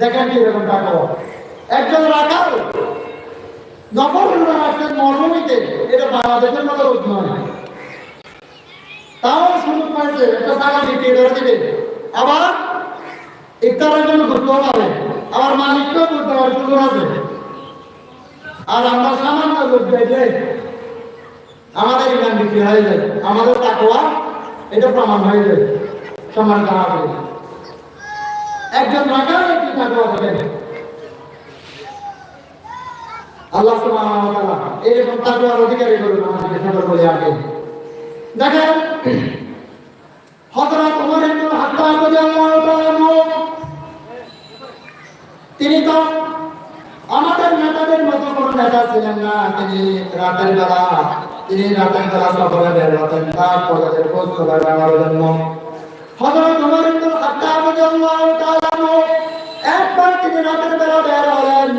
দেখেন কি এরকম টাকা। একজন রাখাল নকল রোজা রাখছেন এটা বাংলাদেশের মতো রোগ নয়। তাও সুযোগ পাইছে, একটা টাকা বিক্রি করে দিবে? আবার ইফতারের জন্য বুঝতে পারে আবার মালিককেও বুঝতে পারে সুযোগ আছে। আর আমরা সামান্য লোক দেখলে আমাদের ইমান বিক্রি হয়ে যায়, আমাদের তাকওয়া, এটা প্রমাণ হয়ে যায়। সম্মান করা একজন রাখাল একটি তাকওয়া দেখেন আল্লাহ এরকম তাকওয়ার অধিকারী করুন আমাদেরকে সবার বলে আগে দেখেন, হযরত ওমর ইবনে খাত্তাব রাদিয়াল্লাহু তাআলা তিনি তো আমাদের নেতাদের মতো কোনো নেতা ছিলেন না, তিনি রাতের বেলা, তিনি রাতের বেলা সফরে বের হতেন তার প্রজাদের খোঁজ খবর নেওয়ার হযরত ওমর ইবনে খাত্তাব রাদিয়াল্লাহু তাআলা একবার তিনি রাতের বেলা বের হলেন।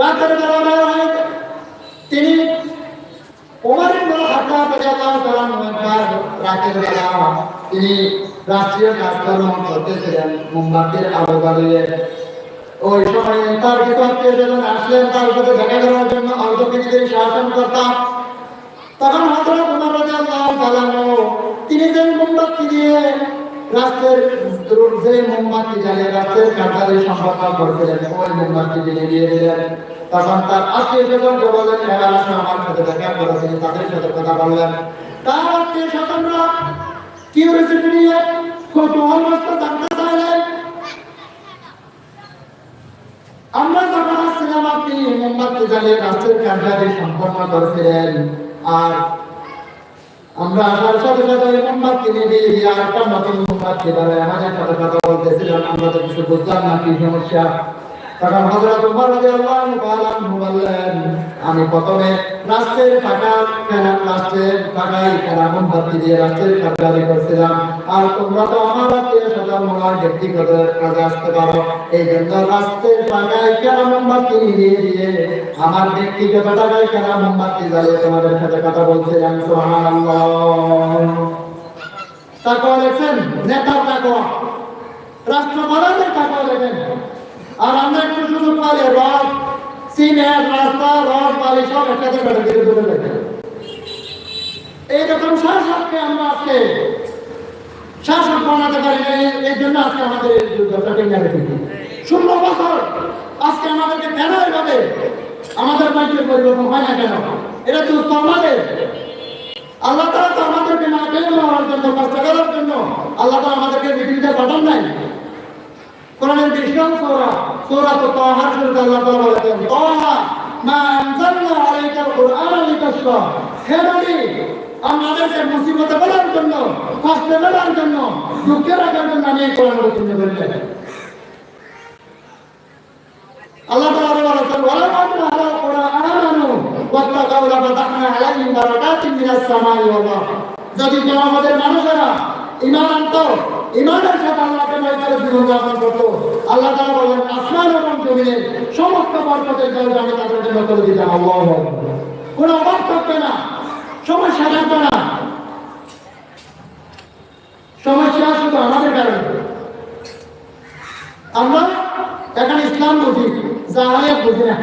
রাতের বেলা বের তিনি ওমর ইবনে খাত্তাব রাদিয়াল্লাহু তাআলা একবার রাতের বেলা তিনি রাষ্ট্রীয় কাজকর্ম করতেছিলেন আলো জ্বালিয়ে। ওই সময় তার আসলেন, তার দেখা করার জন্য অল্প কিছুদিন শাসন করতাম। তখন হজরত উমর রাদিয়াল্লাহু তাআলা যে মোমবাতি দিয়ে যে মোমবাতি জ্বালিয়ে রাষ্ট্রের তখন তার সাথে কথা বললেন। তার আত্মীয় স্বজনরা কিউরিসিটি নিয়ে কৌতূহল জানতে চাইলেন। আমরা যখন আসছিলাম, আপনি মোমবাতি জ্বালিয়ে রাষ্ট্রের কার্যালয় সম্পন্ন করেছিলেন, আর আমরা আসার সাথে সাথে মোমবাতি নিয়ে দিয়ে আর আমরা তো কিছু বুঝলাম না, কি সমস্যা? তখন হযরত ওমর রাদিয়াল্লাহু তাআলা বললেন, আমি প্রথমে রাষ্ট্রের টাকা কেনা রাষ্ট্রের টাকাই কেনা মোমবাতি দিয়ে রাষ্ট্রের কার্যালয় করছিলাম। আর তোমরা তো আমার আত্মীয় স্বজন মনে ব্যক্তিগত কাজে আসতে পারো। এই জন্য রাষ্ট্রের টাকায় কেনা মোমবাতি দিয়ে দিয়ে আমার ব্যক্তিগত টাকায় কেনা মোমবাতি জ্বালিয়ে তোমাদের সাথে কথা বলছিলাম। সুবহানাল্লাহ। তারপর দেখছেন, নেতার তাকওয়া রাষ্ট্রপ্রধানের তাকওয়া দেখেন আর আমরা একটু সুযোগ পাইলে রড, সিমেন্ট, রাস্তা, রড, বালি সব একসাথে বেড়ে দিতে চলে যাবে এইরকম শাসককে আমরা আজকে শাসক বানাতে পারি না, এই- জন্য আজকে আমাদের এই ষোলো বছর আজকে আমাদেরকে কেন এইভাবে আমাদের বাড়িতে পরিবর্তন হয় না কেন? এটা তো আমাদের আল্লাহ তারা তো আমাদেরকে না পেয়ে মারার জন্য, কষ্ট করার জন্য আল্লাহ তারা আমাদেরকে পৃথিবীতে পাঠান নাই? কোরআনের বিশাল সূরা সূরা তো তাহার শুরুতে আল্লাহ তাআলা বলেছেন, তাহা মা আনজালনা আলাইকাল কুরআন লিতাশকা হে নবী আমাদেরকে মুসিবতে ফেলার জন্য, কষ্টে ফেলার জন্য, দুঃখে রাখার জন্য আমি এই কোরআন অবতীর্ণ করেছেন আল্লাহ তাআলা বলেছেন, ওয়ালা মান্না আলা কুরআনানু ওয়াত্তাকাউ লাফাতাহনা আলাইহিম বারাকাতিন মিনাস সামাই আরদ। যদি কেউ আমাদের মানুষেরা ঈমান আনতো ঈমানের সাথে আল্লাহকে ভয় করে জীবন করতো। আল্লাহ তাআলা বলেন আসমান এবং জমিনে সমস্ত বরকতের জায়গা আমি তাদের জন্য করে দিতাম, আল্লাহু কোনো অভাব থাকবে না সমস্যা থাকবে না। সমস্যা শুধু আমাদের কারণে। আমরা এখানে ইসলাম বুঝি জাহালিয়াত বুঝি না।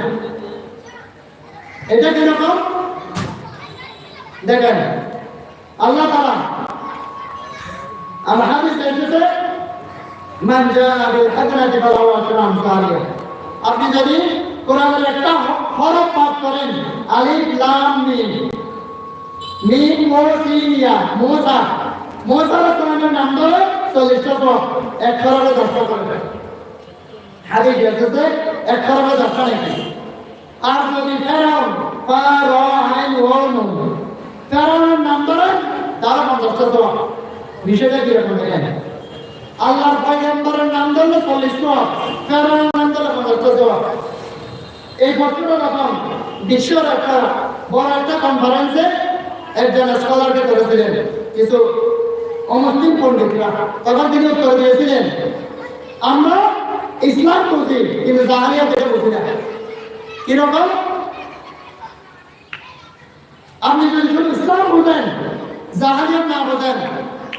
এটা কীরকম? দেখেন, আল্লাহ তাআলা আর হাদিস এসেছে মান জাআ বিল হাসানাতি ফালাহু আশরু আমসালিহা আপনি যদি কোরআনের একটা হরফ পাঠ করেন, আলিফ, লাম, মিম মিম ও সিন ইয়া মোসা মোসা আলাইহিস নাম ধরে চল্লিশটা সব এক খরচে দশটা করে হাদিস এসেছে এক খরচে দশটা নাকি? আর যদি ফেরাউন র আইন ও নুন ফেরাউনের নাম ধরে তারা পঞ্চাশটা বিষয়টা কীরকম দেখেন আল্লাহর পয়গম্বরের নাম ধরলে চল্লিশ সব ফেরাউনের নাম ধরলে পঞ্চাশটা সব এই ঘটনা যখন বিশ্বের একটা বড় একটা কনফারেন্সে একজন স্কলারকে করেছিলেন। কিছু অমুসলিম পণ্ডিতরা তখন তিনি উত্তর দিয়েছিলেন, আমরা ইসলাম বুঝি, কিন্তু জাহালিয়া থেকে বুঝি না। কীরকম আপনি যদি ইসলাম বুঝেন, জাহালিয়াত না বোঝেন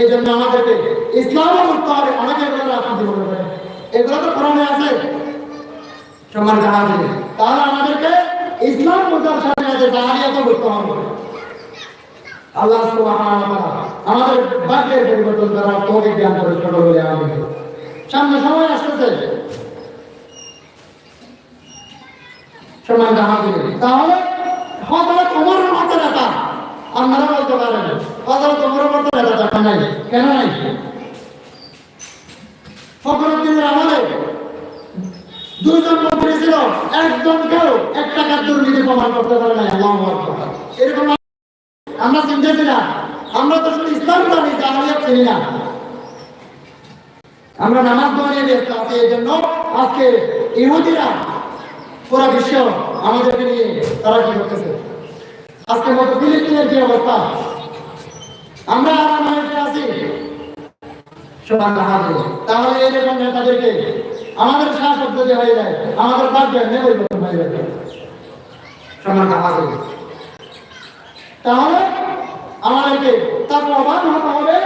এই জন্য আমাদেরকে ইসলামও বুঝতে হবে অনেকে এগুলো রাজনীতি মনে এগুলো তো কোরআনে আছে। সমাজ আমাদের তাহলে আমাদেরকে ইসলাম বোঝার সাথে সাথে জাহানিয়াতও বুঝতে হবে। আল্লাহ আমাদের ভাগ্যের পরিবর্তন করার তৌফিক দান করে ছোট বলে আমাদের সামনে সময় আসতেছে। সময় আমাদের তাহলে হযরত ওমরের মতো নেতা আপনারা বলতে পারেন। হযরত ওমরের মতো নেতা দেখা নাই। কেন নাই? ফখরুদ্দিনের আমলে দুইজন মন্ত্রী ছিল, একজন কেউ এক টাকার দুর্নীতি প্রমাণ করতে পারে নাই, আল্লাহু এরকম আমরা চিনতেছি না। আমরা তো শুধু ইসলাম জানি জামালিয়াত চিনি না। আমরা নামাজ দোয়া ব্যস্ত আছি, এই জন্য আজকে ইহুদিরা পুরো বিশ্ব আমাদেরকে নিয়ে তারা কি করতেছে? আজকে মতো ফিলিস্তিনের যে অবস্থা? আমরা আরামাইতে আছি। তাহলে এরকম নেতাদেরকে আমাদের শাসক যদি হয়ে যায়, আমাদের ভাগ্য পরিবর্তন হয়ে যাবে। তাহলে আমাদেরকে তাকওয়াবান হতে হবে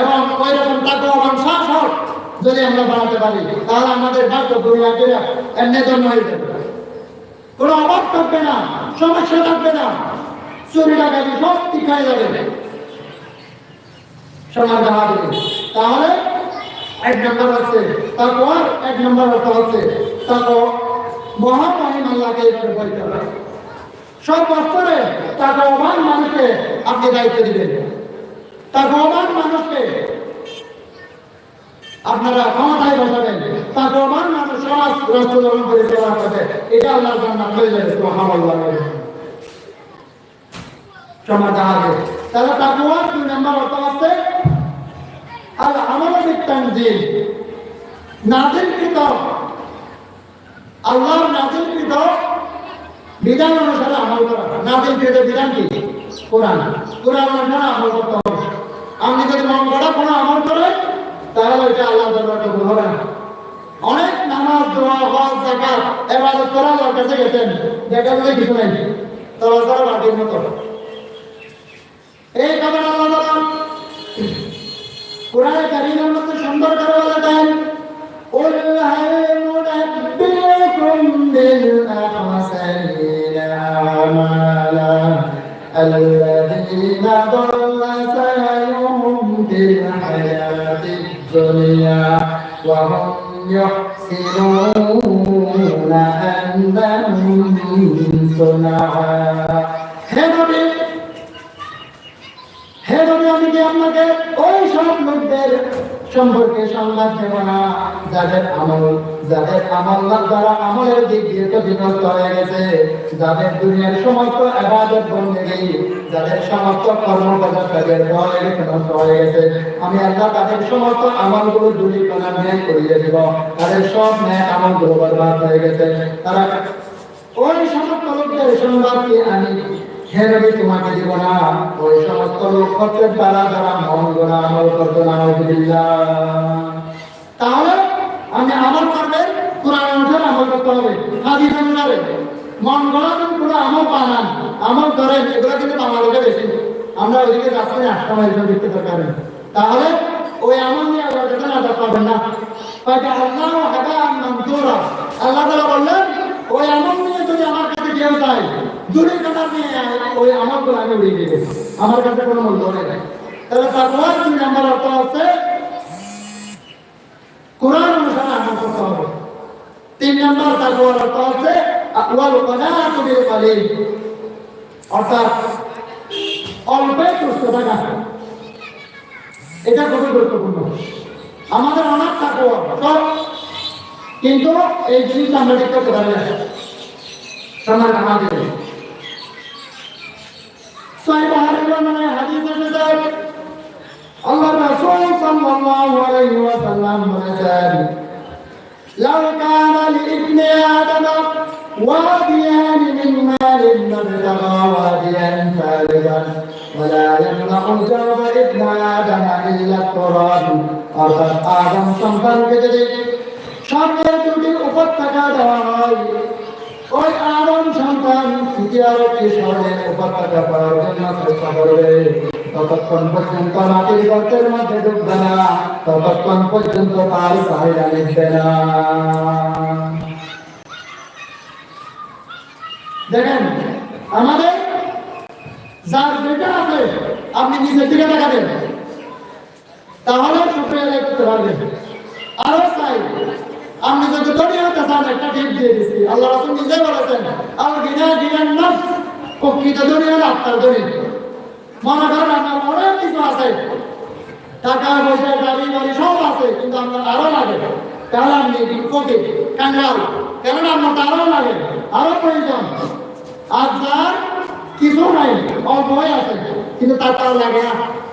এবং ওই রকম তাকওয়াবান শাসক যদি আমরা বানাতে পারি, তাহলে আমাদের ভাগ্য দুনিয়াকে এমনি জন্য হয়ে যাবে। কোনো অভাব থাকবে না, সমস্যা থাকবে না। চুরি ডাকাতি সব ঠিক হয়ে যাবে। সমান তাহলে এক নম্বর তারপর এক নম্বর অর্থ তারপর মহামহিম আল্লাহকে এইভাবে সব বস্তরে তাকওয়াবান মানুষকে আপনি দায়িত্ব দিবেন। তাকওয়াবান মানুষকে আপনারা ক্ষমতায় বসাবেন। তাকওয়াবান মানুষ সমাজ রাষ্ট্র যখন পরিচালনা করবে। এটা সমাজ তাহলে দুই নম্বর অর্থ আর আমাদের তানজিল নাজিলকৃত আল্লাহর নাজিলকৃত বিধান অনুসারে আমল করা নাজিলকৃত বিধান কি? কোরআন। কোরআন অনুসারে আমল করতে হবে। আপনি যদি মন করা কোনো আমল করে তাহলে এটা আল্লাহ দরবার কবুল হবে না। অনেক নামাজ, দোয়া, হজ জাকাত এবাদত করা আল্লাহর কাছে গেছেন। দেখা বলে কিছু নাই। তবে করা বাটির মতো এই কথা আল্লাহ কোরআনে কারীমের মধ্যে সুন্দর করে বলেছেন قل هل ننبئكم بالأخسرين أعمالا الذين ضل سعيهم في الحياة الدنيا وهم يحسنون أنهم صنعا নবী আমি কি আপনাকে। ওই সব লোকদের সম্পর্কে সংবাদ দেব না। যাদের আমল যাদের আমল দ্বারা আমলের দিক দিয়ে ক্ষতিগ্রস্ত হয়ে গেছে, যাদের দুনিয়ার সমস্ত আবাদত বন্দেগী যাদের সমস্ত কর্মপদার্থের ভয় নষ্ট হয়ে গেছে, আমি আল্লাহ তাদের সমস্ত আমলগুলো দূরীকরণ ন্যায় করিয়ে দেব। তাদের সব ন্যায় আমলগুলো বরবাদ হয়ে গেছে। তারা ওই সমস্ত লোকদের সংবাদকে আমি হেরবি তোমাকে দিব না। ওই সমস্ত লোক হচ্ছে তারা যারা মন গোনা আমল করতো না তাহলে আমি আমল করবে, কোরআন অনুসারে আমল করতে হবে। হাদিস অনুসারে মন গড়া যদি কোনো আমল পানান আমল করেন, এগুলো কিন্তু বাংলাদেশে বেশি। আমরা ওইদিকে যাচ্ছি না, সময় দেখতে দরকার। তাহলে ওই আমল নিয়ে আল্লাহ কাছে নাজাত পাবেন না। আল্লাহ হাদা আল্লাহ তাআলা বললেন, ওই আমল নিয়ে যদি আমার কাছে কেউ যায় দূরে কাটার নিয়ে ওই আমলগুলো আমি উড়িয়ে দিবে আমার কাছে কোনো মূল্য নেই তাহলে তারপর দুই নাম্বার অর্থ হচ্ছে, কোরআন অনুসারে আমল করতে হবে। তিন নম্বর তাকওয়ার অর্থ হচ্ছে, ওয়াল কনাতু বিল কলিল। অর্থাৎ অল্পে সুস্থ থাকা। এটা খুবই গুরুত্বপূর্ণ। আমাদের অনেক তাকওয়া কিন্তু এই জিনিসটা আমরা করতে পারি না সমান আমাদের সহিহ বুখারীর বর্ণনায় হাদিস এসেছে আল্লাহ রাসূল সাল্লাল্লাহু আলাইহি ওয়াসাল্লাম বলেছেন لو كان لابن آدم واديان من مال لابتغى واديا ثالثا ولا يمنع جواب ابن آدم إلا التراب অর্থাৎ আদম সন্তানকে যদি সামনের দুটি উপত্যকা দেওয়া হয় ওই আদম সন্তান তৃতীয় একটি শহরের উপত্যকা পাওয়ার জন্য চেষ্টা করবে। ততক্ষণ পর্যন্ত মাটির গর্তের মধ্যে ঢুকবে না। ততক্ষণ পর্যন্ত তার চাহিদা মিটবে না। দেখেন, আমাদের যার যেটা আছে, আপনি নিজের দিকে দেখাবেন তাহলে আদায় করতে পারবেন। আরও চাই। আপনি যদি ধনী হতে চান একটা টিপ দিয়ে দিচ্ছি আল্লাহ রাসুল নিজে বলেছেন আর গিনা গিনার নাম প্রকৃত ধনী হলে আপনার ধনী মনে করেন আপনার অনেক কিছু আছে। টাকা পয়সা, গাড়ি, বাড়ি সব আছে, কিন্তু আপনার আরও লাগে। তাহলে আপনি কোকে কাঙ্গাল। কেননা আপনার তো আরও লাগে, আরও প্রয়োজন। আর যার কিছু নাই অল্পই আছে, কিন্তু তার তার লাগে না।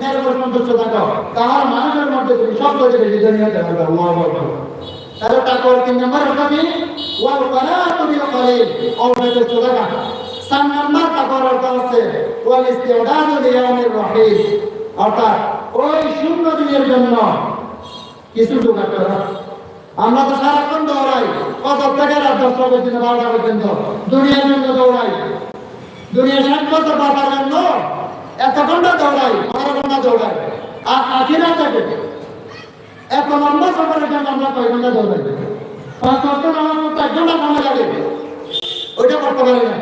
সন্তুষ্ট থাকো। তাহার মানুষের মধ্যে তুমি সব থেকে বেশি ধনী হতে তিন নম্বর কি? ওয়াল বারাতু বিল কলিল অল্পতে চলে সাত নম্বর তাকওয়ার অর্থ হচ্ছে ওয়াল ইস্তিউদাদু লিয়াউমির রহিম। ওই শূন্য দিনের জন্য কিছু জোগাড় করা আমরা তো সারাক্ষণ দৌড়াই। কত থেকে রাত দশটা পর্যন্ত, বারোটা পর্যন্ত। দুনিয়ার জন্য দৌড়াই। দুনিয়া ষাট বছর বাঁচার জন্য এত ঘণ্টা দৌড়াই বারো ঘণ্টা দৌড়াই আর আখিরা থেকে এত লম্বা সফরের জন্য আমরা কয় ঘণ্টা দৌড়াই পাঁচ ঘণ্টা আমার মতো এক ঘণ্টা সময় লাগে। ওইটা করতে পারি না।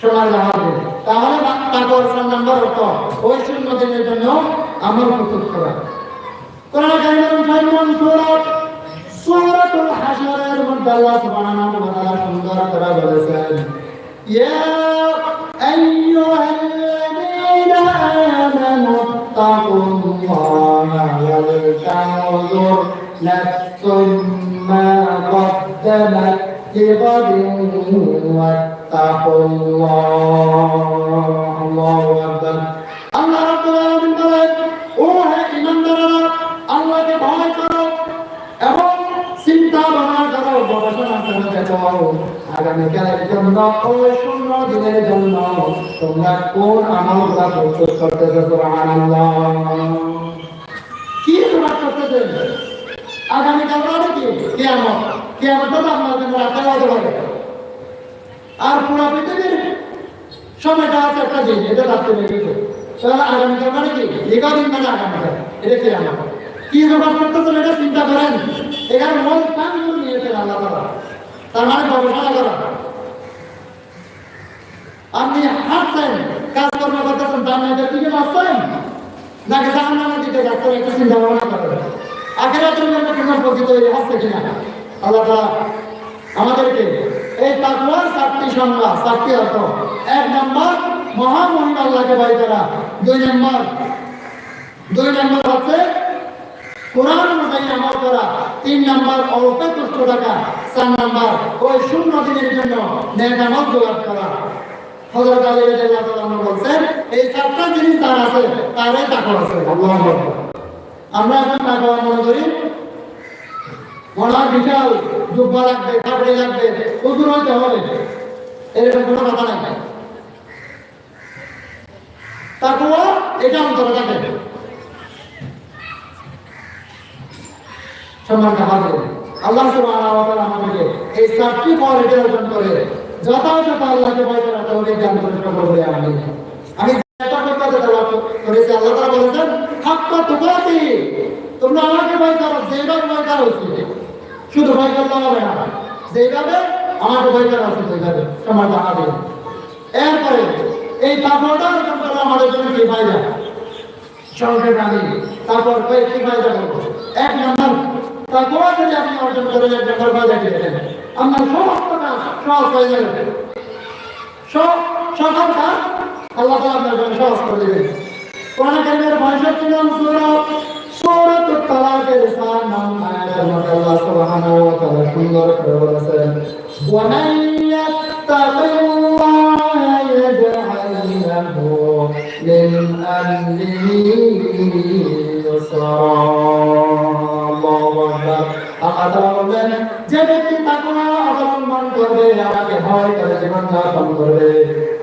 সময় লাগাবে তাহলে তারপর সাত নম্বর অর্থ ওই শূন্য দিনের জন্য আমার প্রস্তুত করা। কোরআন কারিমের সুন্দর করে বলেছেন أيها الذين آمنوا اتقوا الله ولتنظر نفس ما قدمت لغد واتقوا الله الله أكبر আগামীকালের জন্য ওই শূন্য দিনের জন্য তোমরা কোন আমলগুলা প্রস্তুত করতেছো সুবহানাল্লাহ। কি তোমার করতেছে আগামীকাল মানে কি? কিয়ামত। কিয়ামত তো আপনার জন্য হতে পারে আর পুরো পৃথিবীর সময়টা আছে একটা দিন, এটা রাত্রে লেগেছে তাহলে আগামীকাল মানে কি? এগারো মানে আগামীকাল এটা কি আমার কি জোগাড় করতেছেন এটা চিন্তা করেন? এখানে কাজগুলো নিয়েছেন আল্লাহ তার মানে গবেষণা করা। আপনি হাঁটছেন কাজকর্ম করতেছেন তার মেয়েদের দিকে যাচ্ছেন, নাকি জাহান্নামের দিকে যাচ্ছেন, একটা চিন্তা ভাবনা করেন। আখেরাতের জন্য কোনো প্রতি তৈরি হচ্ছে কিনা? আল্লাহ আমাদেরকে এই তাকওয়ার চারটি সংজ্ঞা চারটি অর্থ। এক নম্বর, মহামহিম আল্লাহকে ভয় করা। দুই নম্বর দুই নম্বর হচ্ছে কোরআন অনুযায়ী আমল করা। তিন নম্বর, অল্প কষ্ট টাকা চার নম্বর, ওই শূন্য দিনের জন্য নেক আমল জোগাড় করা। হযরত আলী রাদিয়াল্লাহু বলছেন, এই চারটা জিনিস তার আছে, তারই তাকওয়া আছে, আল্লাহু আকবার। আমরা এখন তাকওয়া মনে করি মনে হয় বিশাল জুব্বা লাগবে কাপড়ে লাগবে উজুর হইতে হবে। এরকম কোনো কথা নাই। তাকওয়া এটা অন্তরে থাকে সম্মানটা হবে আল্লাহ সুবহানাহু ওয়া তাআলা আমাদেরকে এই চারটি কোয়ালিটি অর্জন করে যথাযথ আল্লাহকে ভয় করা তৌফিক দান করে সকলে আমি আমি করতে করেছি, আল্লাহ তাআলা বলেছেন, হাক্কা তুকাতি তোমরা আমাকে ভয় করো যেভাবে ভয় করা উচিত। শুধু ভয় করলে হবে না যেভাবে আমাকে ভয় করা উচিত, সেইভাবে সম্মানটা হবে। এরপরে এই তাকওয়াটা অর্জন করা আমাদের জন্য কি ফায়দা? সংক্ষেপে আমি তারপর কয়েকটি ফায়দা বলব। এক নম্বর তাকওয়া যদি আপনি অর্জন করে এক নম্বর বাজার দিবেন আপনার সমস্ত কাজ সহজ হয়ে যাবে সব সকল কাজ আল্লাহ তাআলা আপনার জন্য সহজ করে দিবেন। কোরআন কারিমের 65 নং সূরা, সূরাতুত তালাকের 4 নং আয়াতের মধ্যে আল্লাহ সুবহানাহু ওয়া তাআলা সুন্দর করে বলেছেন ওয়া যে ব্যক্তি তাকওয়া অবলম্বন করবে, আমাকে ভয় করে জীবন যাপন করবে।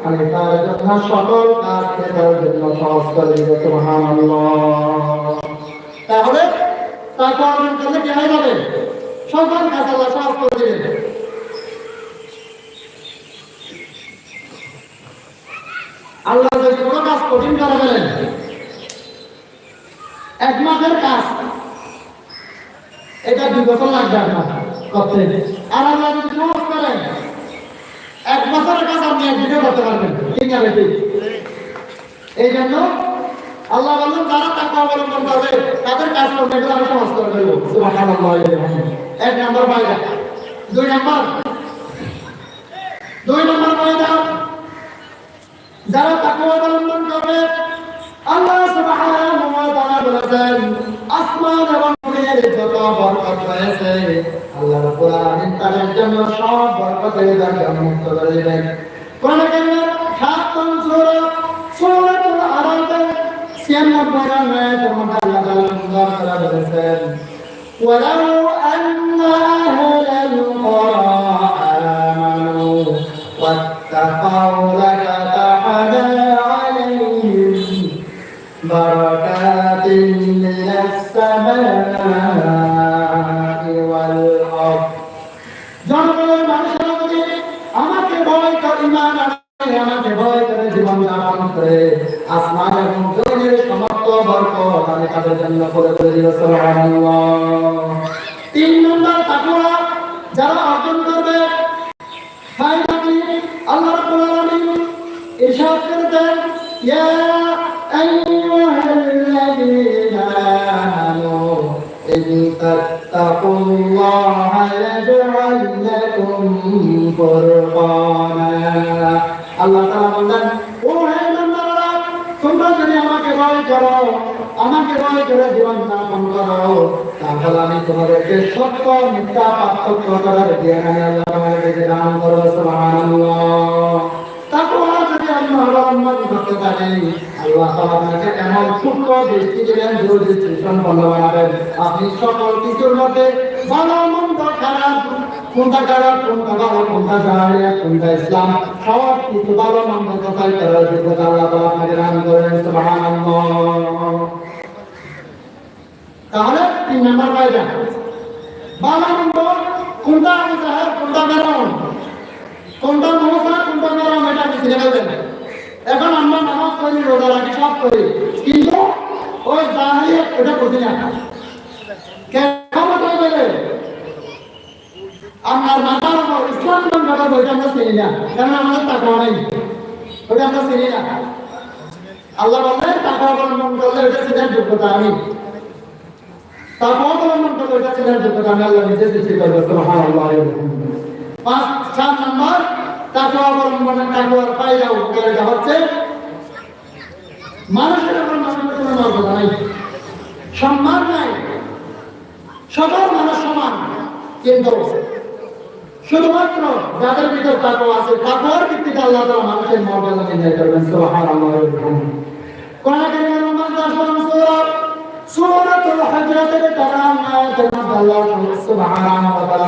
আমি তার জন্য সকল কাজকে তার জন্য সহজ করে দিব, সুবহানাল্লাহ। তাহলে তাকওয়া অর্জন করলে কি হয়ে যাবে? সকল কাজ আল্লাহ সহজ করে দিবেন। আল্লাহ যদি কোনো কাজ কঠিন করে ফেলেন, এক মাসের কাজ, এটা দুই বছর লাগবে আপনার। করতে আর আল্লাহ যদি সহজ করেন এক বছরের কাজ আপনি একদিনে করতে পারবেন। ঠিক আছে ঠিক এই জন্য আল্লাহ বললেন, যারা তাকে অবলম্বন করবে, তাদের কাজ করবে, এগুলো আমি সমাজ করে দেবো। এক নম্বর ফায়দা দুই নম্বর। দুই নম্বর ফায়দা আমাকে ভয় করে, জীবন যাপন করে, আসমান এবং জমিনের সমস্ত বরকত আমি তাদের জন্য করে করে দিব তিন নম্বর তাকওয়া, যারা অর্জন করবে আল্লাহ রাব্বুল আলামিন ইরশাদ ইয়াজআল লাকুম ফুরকানা আল্লাহ তালা বললেন, ও হে বান্দারা তোমরা যদি আমাকে ভয় করো, আমাকে ভয় করে জীবন যাপন করো, তাহলে আমি তোমাদেরকে সত্য, মিথ্যা, পার্থক্য করার জ্ঞান আল্লাহ দান করো, সুবহানাল্লাহ। যদি আমরা অবলম্বন করতে পারি আল্লাহ আপনাকে এমন সূক্ষ্ম দৃষ্টি দিবেন দূরদৃষ্টি সম্পন্ন বানাবেন। আপনি সকল কিছুর মধ্যে ভালো, মন্দ, খারাপ, কোনটা খারাপ, কোনটা ভালো, কোনটা জাহারিয়া কোনটা ইসলাম, সব কিছু ভালো, মন্দ কথাই করার যোগ্যতা আল্লাহ আপনাকে দান করেন তাহলে তিন নম্বর পাইবে ভালো, মন্দ, কোনটা আমি জাহার কোনটা বেরোন কোনটা মহসা কোনটা গরম এটা আপনি চিনে ফেলবেন এখন আমরা নামাজ করি রোজা রাখি, সব করি। কিন্তু ওই জাহারি ওটা বুঝি না। কেমন বলে? আপনার মাথার উপর ইসলাম কথা বলতে আমরা চিনি না। কারণ আমাদের টাকা নেই? ওটা আমরা চিনি না। আল্লাহ বললেন টাকা অবলম্বন করলে ওটা চিনার যোগ্যতা আমি। টাকা অবলম্বন করলে ওটা চিনার যোগ্যতা আমি আল্লাহ নিজে সৃষ্টি পাঁচ, চার নম্বর টাকা অবলম্বনের টাকার ফায়দা উপকারিতা হচ্ছে। মানুষের উপর মানুষের কোনো মর্যাদা নাই। সম্মান নাই। সকল মানুষ সমান, কিন্তু শুধুমাত্র যাদের ভিতর টাকা আছে টাকার ভিত্তিতে আল্লাহ তাআলা মানুষের মর্যাদা নির্ণয় করবেন, সুবহানাল্লাহ কোরআন কারিমের মধ্যে আসলাম সূরা সূরাতুল হুজরাতের তারাম আয়াতের মধ্যে আল্লাহ সুবহানাহু ওয়া তাআলা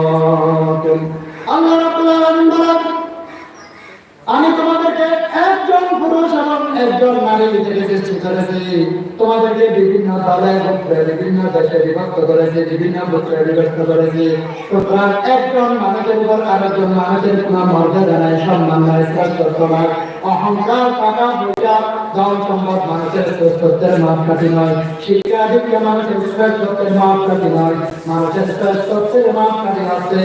একজন নারী নিজেকে সৃষ্টি করেছে। তোমাদেরকে বিভিন্ন দলে বিভিন্ন দেশে বিভক্ত করেছে, বিভিন্ন গোত্রে বিভক্ত করেছে। সুতরাং একজন মানুষের উপর আরেকজন মানুষের কোন মর্যাদা নাই, সম্মান নাই, শ্রেষ্ঠত্ব নাই। অহংকার টাকা পয়সা ধন সম্পদ মানুষের শ্রেষ্ঠত্বের মাপকাঠি নয়। শিক্ষা দীক্ষা মানুষের শ্রেষ্ঠত্বের মাপকাঠি নয়। মানুষের শ্রেষ্ঠত্বের মাপকাঠি আছে।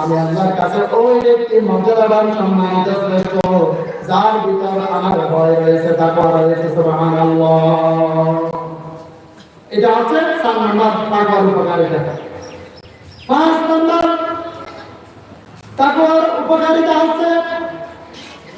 আমি আল্লাহর কাছে ওই ব্যক্তি মর্যাদাবান সম্মানিত শ্রেষ্ঠ। যার ভিতর আমার ভয় রয়েছে তাকওয়া রয়েছে সুবহানাল্লাহ। এটা হচ্ছে চার নম্বর তাকওয়ার উপকারিতা। পাঁচ নম্বর তাকওয়ার উপকারিতা হচ্ছে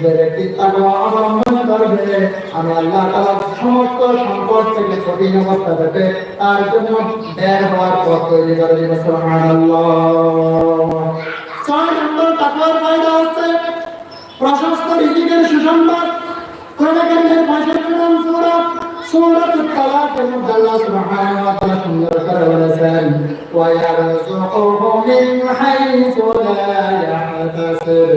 যে ব্যক্তি তাকওয়া করবে। আমি আল্লাহ তাআলা সমস্ত সংকট থেকে কঠিন অবস্থা থেকে তার জন্য বের হওয়ার পথ তৈরি করে দিবে ছয় নম্বর তাকওয়ার ফায়দা হচ্ছে প্রশস্ত রিজিকের সুসংবাদ। কোরআন কারীমের 65 সূরা, সূরাতুত তালাকের মধ্যে আল্লাহ সুবহানাহু ওয়া তাআলা সুন্দর করে বলেছেন, ওয়া ইয়ারযুকুহু মিন হাইথু লা ইয়াহতাসিব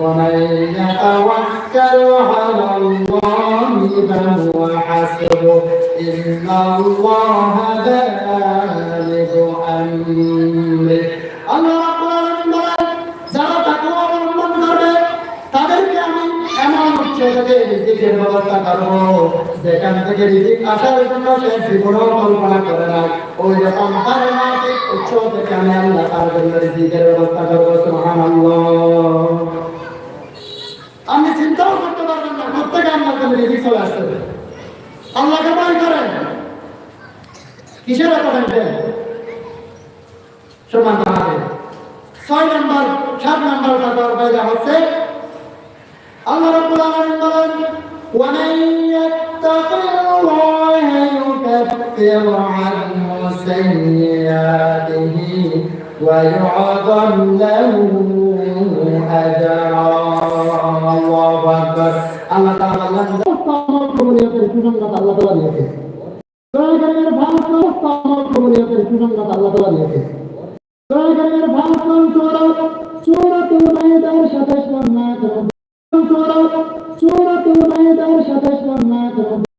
ومن يتوكل على الله فهو حسبه إن الله بالغ أمره আল্লাহ রাব্বুল আলামিন বলেন যারা তাকওয়া অবলম্বন করবে তাদেরকে আমি এমন উচ্চ থেকে রিজিকের ব্যবস্থা করবো যেখান থেকে রিজিক আসার জন্য সে জীবনও কল্পনা করে না ওই রকম তার মানসিক উচ্চ থেকে আমি আল্লাহ তার জন্য রিজিকের ব্যবস্থা করবো সুবহানাল্লাহ আপনি চিন্তাও করতে পারবেন না প্রত্যেকে আপনার জন্য রিজিক চলে আসতে হবে আল্লাহকে ভয় করেন কিসের এত টেনশন সমান তাহাদের ছয় নম্বর সাত নম্বর টাকার ফায়দা হচ্ছে আল্লাহ রাব্বুল আলামিন বলেন ومن يتق الله يكفر عنه سيئاته ويعظم له أجرا الله أكبر الله تعالى আল্লাহ তালা দিয়েছে আল্লাহ তালা দিয়েছে সূরাতুল মাইদার 27 নম্বর সূরাতুল মাইদার 27 নম্বর